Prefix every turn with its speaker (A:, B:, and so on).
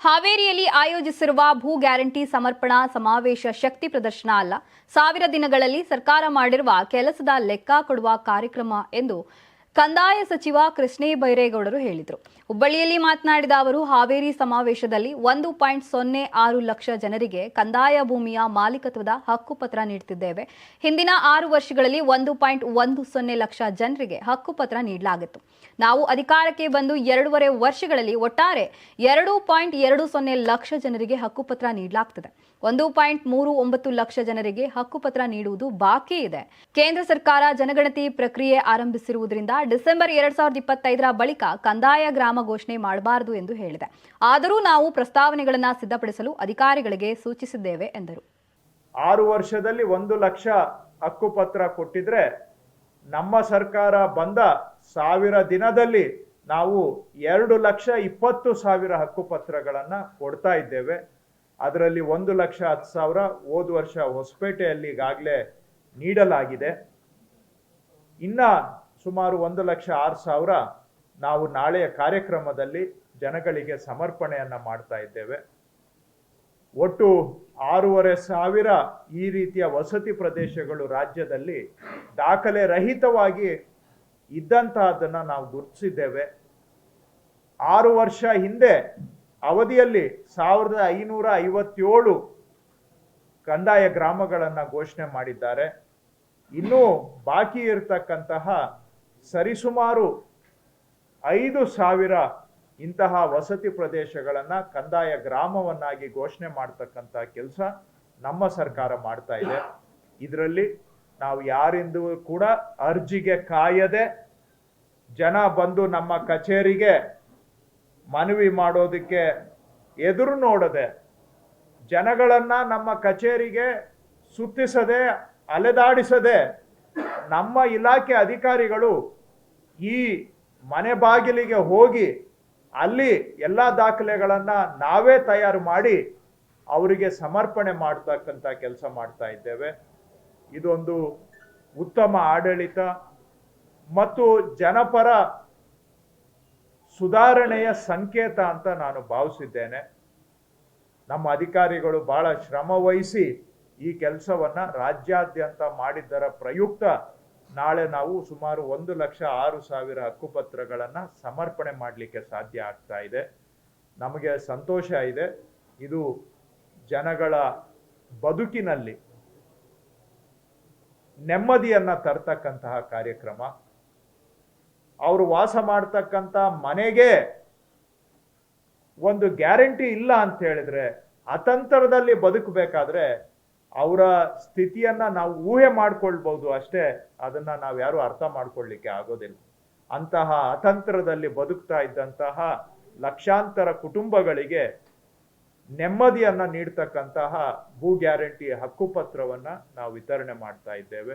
A: ಹಾವೇರಿಯಲ್ಲಿ ಆಯೋಜಿಸಿರುವ ಭೂ ಗ್ಯಾರಂಟಿ ಸಮರ್ಪಣಾ ಸಮಾವೇಶ ಶಕ್ತಿ ಪ್ರದರ್ಶನ ಅಲ್ಲ. ಸಾವಿರ ದಿನಗಳಲ್ಲಿ ಸರ್ಕಾರ ಮಾಡಿರುವ ಕೆಲಸದ ಲೆಕ್ಕ ಕೊಡುವ ಕಾರ್ಯಕ್ರಮ ಎಂದು ಕಂದಾಯ ಸಚಿವ ಕೃಷ್ಣೇ ಬೈರೇಗೌಡರು ಹೇಳಿದರು. ಹುಬ್ಬಳ್ಳಿಯಲ್ಲಿ ಮಾತನಾಡಿದ ಅವರು, ಹಾವೇರಿ ಸಮಾವೇಶದಲ್ಲಿ ಒಂದು ಪಾಯಿಂಟ್ ಸೊನ್ನೆ ಆರು ಲಕ್ಷ ಜನರಿಗೆ ಕಂದಾಯ ಭೂಮಿಯ ಮಾಲೀಕತ್ವದ ಹಕ್ಕುಪತ್ರ ನೀಡುತ್ತಿದ್ದೇವೆ. ಹಿಂದಿನ ಆರು ವರ್ಷಗಳಲ್ಲಿ ಒಂದು ಪಾಯಿಂಟ್ ಒಂದು ಸೊನ್ನೆ ಲಕ್ಷ ಜನರಿಗೆ ಹಕ್ಕುಪತ್ರ ನೀಡಲಾಗಿತ್ತು. ನಾವು ಅಧಿಕಾರಕ್ಕೆ ಬಂದು ಎರಡೂವರೆ ವರ್ಷಗಳಲ್ಲಿ ಒಟ್ಟಾರೆ ಎರಡು ಪಾಯಿಂಟ್ ಎರಡು ಸೊನ್ನೆ ಲಕ್ಷ ಜನರಿಗೆ ಹಕ್ಕುಪತ್ರ ನೀಡಲಾಗ್ತದೆ. ಒಂದು ಪಾಯಿಂಟ್ ಮೂರು ಒಂಬತ್ತು ಲಕ್ಷ ಜನರಿಗೆ ಹಕ್ಕುಪತ್ರ ನೀಡುವುದು ಬಾಕಿ ಇದೆ. ಕೇಂದ್ರ ಸರ್ಕಾರ ಜನಗಣತಿ ಪ್ರಕ್ರಿಯೆ ಆರಂಭಿಸಿರುವುದರಿಂದ ಡಿಸೆಂಬರ್ ಎರಡ್ ಸಾವಿರದ ಇಪ್ಪತ್ತೈದರ ಬಳಿಕ ಕಂದಾಯ ಗ್ರಾಮ ಘೋಷಣೆ ಮಾಡಬಾರದು ಎಂದು ಹೇಳಿದೆ. ಆದರೂ ನಾವು ಪ್ರಸ್ತಾವನೆಗಳನ್ನು ಸಿದ್ಧಪಡಿಸಲು ಅಧಿಕಾರಿಗಳಿಗೆ ಸೂಚಿಸಿದ್ದೇವೆ ಎಂದರು.
B: ಆರು ವರ್ಷದಲ್ಲಿ ಒಂದು ಲಕ್ಷ ಹಕ್ಕುಪತ್ರ ಕೊಟ್ಟಿದ್ರೆ ನಮ್ಮ ಸರ್ಕಾರ ಬಂದ ಸಾವಿರ ದಿನದಲ್ಲಿ ನಾವು ಎರಡು ಲಕ್ಷ ಇಪ್ಪತ್ತು ಸಾವಿರ ಹಕ್ಕುಪತ್ರಗಳನ್ನು ಕೊಡ್ತಾ ಇದ್ದೇವೆ. ಅದರಲ್ಲಿ ಒಂದು ಲಕ್ಷ ಹತ್ತು ಸಾವಿರ ಹೋದ ವರ್ಷ ಹೊಸಪೇಟೆಯಲ್ಲಿ ಈಗಾಗಲೇ ನೀಡಲಾಗಿದೆ. ಇನ್ನ ಸುಮಾರು ಒಂದು ಲಕ್ಷ ಆರು ಸಾವಿರ ನಾವು ನಾಳೆಯ ಕಾರ್ಯಕ್ರಮದಲ್ಲಿ ಜನಗಳಿಗೆ ಸಮರ್ಪಣೆಯನ್ನು ಮಾಡ್ತಾ ಇದ್ದೇವೆ. ಒಟ್ಟು ಆರೂವರೆ ಸಾವಿರ ಈ ರೀತಿಯ ವಸತಿ ಪ್ರದೇಶಗಳು ರಾಜ್ಯದಲ್ಲಿ ದಾಖಲೆ ರಹಿತವಾಗಿ ಇದ್ದಂತಹದನ್ನು ನಾವು ಗುರುತಿಸಿದ್ದೇವೆ. ಆರು ವರ್ಷ ಹಿಂದೆ ಅವಧಿಯಲ್ಲಿ ಸಾವಿರದ ಐನೂರ ಐವತ್ತೇಳು ಕಂದಾಯ ಗ್ರಾಮಗಳನ್ನು ಘೋಷಣೆ ಮಾಡಿದ್ದಾರೆ. ಇನ್ನೂ ಬಾಕಿ ಇರತಕ್ಕಂತಹ ಸರಿಸುಮಾರು ಐದು ಸಾವಿರ ಇಂತಹ ವಸತಿ ಪ್ರದೇಶಗಳನ್ನು ಕಂದಾಯ ಗ್ರಾಮವನ್ನಾಗಿ ಘೋಷಣೆ ಮಾಡ್ತಕ್ಕಂಥ ಕೆಲಸ ನಮ್ಮ ಸರ್ಕಾರ ಮಾಡ್ತಾ ಇದೆ. ಇದರಲ್ಲಿ ನಾವು ಯಾರಿಂದು ಕೂಡ ಅರ್ಜಿಗೆ ಕಾಯದೆ ಜನ ಬಂದು ನಮ್ಮ ಕಚೇರಿಗೆ ಮನವಿ ಮಾಡೋದಕ್ಕೆ ಎದುರು ನೋಡದೆ ಜನಗಳನ್ನ ನಮ್ಮ ಕಚೇರಿಗೆ ಸುತ್ತಿಸದೆ, ಅಲೆದಾಡಿಸದೆ ನಮ್ಮ ಇಲಾಖೆ ಅಧಿಕಾರಿಗಳು ಈ ಮನೆ ಬಾಗಿಲಿಗೆ ಹೋಗಿ ಅಲ್ಲಿ ಎಲ್ಲ ದಾಖಲೆಗಳನ್ನ ನಾವೇ ತಯಾರು ಮಾಡಿ ಅವರಿಗೆ ಸಮರ್ಪಣೆ ಮಾಡ್ತಕ್ಕಂಥ ಕೆಲಸ ಮಾಡ್ತಾ ಇದ್ದೇವೆ. ಇದೊಂದು ಉತ್ತಮ ಆಡಳಿತ ಮತ್ತು ಜನಪರ ಸುಧಾರಣೆಯ ಸಂಕೇತ ಅಂತ ನಾನು ಭಾವಿಸಿದ್ದೇನೆ. ನಮ್ಮ ಅಧಿಕಾರಿಗಳು ಬಹಳ ಶ್ರಮ ವಹಿಸಿ ಈ ಕೆಲಸವನ್ನ ರಾಜ್ಯಾದ್ಯಂತ ಮಾಡಿದ್ದರ ಪ್ರಯುಕ್ತ ನಾಳೆ ನಾವು ಸುಮಾರು ಒಂದು ಲಕ್ಷ ಆರು ಸಾವಿರ ಹಕ್ಕುಪತ್ರಗಳನ್ನು ಸಮರ್ಪಣೆ ಮಾಡಲಿಕ್ಕೆ ಸಾಧ್ಯ ಆಗ್ತಾ ಇದೆ. ನಮಗೆ ಸಂತೋಷ ಇದೆ. ಇದು ಜನಗಳ ಬದುಕಿನಲ್ಲಿ ನೆಮ್ಮದಿಯನ್ನು ತರ್ತಕ್ಕಂತಹ ಕಾರ್ಯಕ್ರಮ. ಅವರು ವಾಸ ಮಾಡ್ತಕ್ಕಂಥ ಮನೆಗೆ ಒಂದು ಗ್ಯಾರಂಟಿ ಇಲ್ಲ ಅಂತ ಹೇಳಿದ್ರೆ ಅತಂತರದಲ್ಲಿ ಬದುಕಬೇಕಾದ್ರೆ ಅವರ ಸ್ಥಿತಿಯನ್ನ ನಾವು ಊಹೆ ಮಾಡ್ಕೊಳ್ಬಹುದು ಅಷ್ಟೇ, ಅದನ್ನ ನಾವು ಯಾರು ಅರ್ಥ ಮಾಡ್ಕೊಳ್ಳಿಕ್ಕೆ ಆಗೋದಿಲ್ಲ. ಅಂತಹ ಅತಂತ್ರದಲ್ಲಿ ಬದುಕ್ತಾ ಇದ್ದಂತಹ ಲಕ್ಷಾಂತರ ಕುಟುಂಬಗಳಿಗೆ ನೆಮ್ಮದಿಯನ್ನ ನೀಡ್ತಕ್ಕಂತಹ ಭೂ ಗ್ಯಾರಂಟಿ ಹಕ್ಕುಪತ್ರವನ್ನು ನಾವು ವಿತರಣೆ ಮಾಡ್ತಾ ಇದ್ದೇವೆ.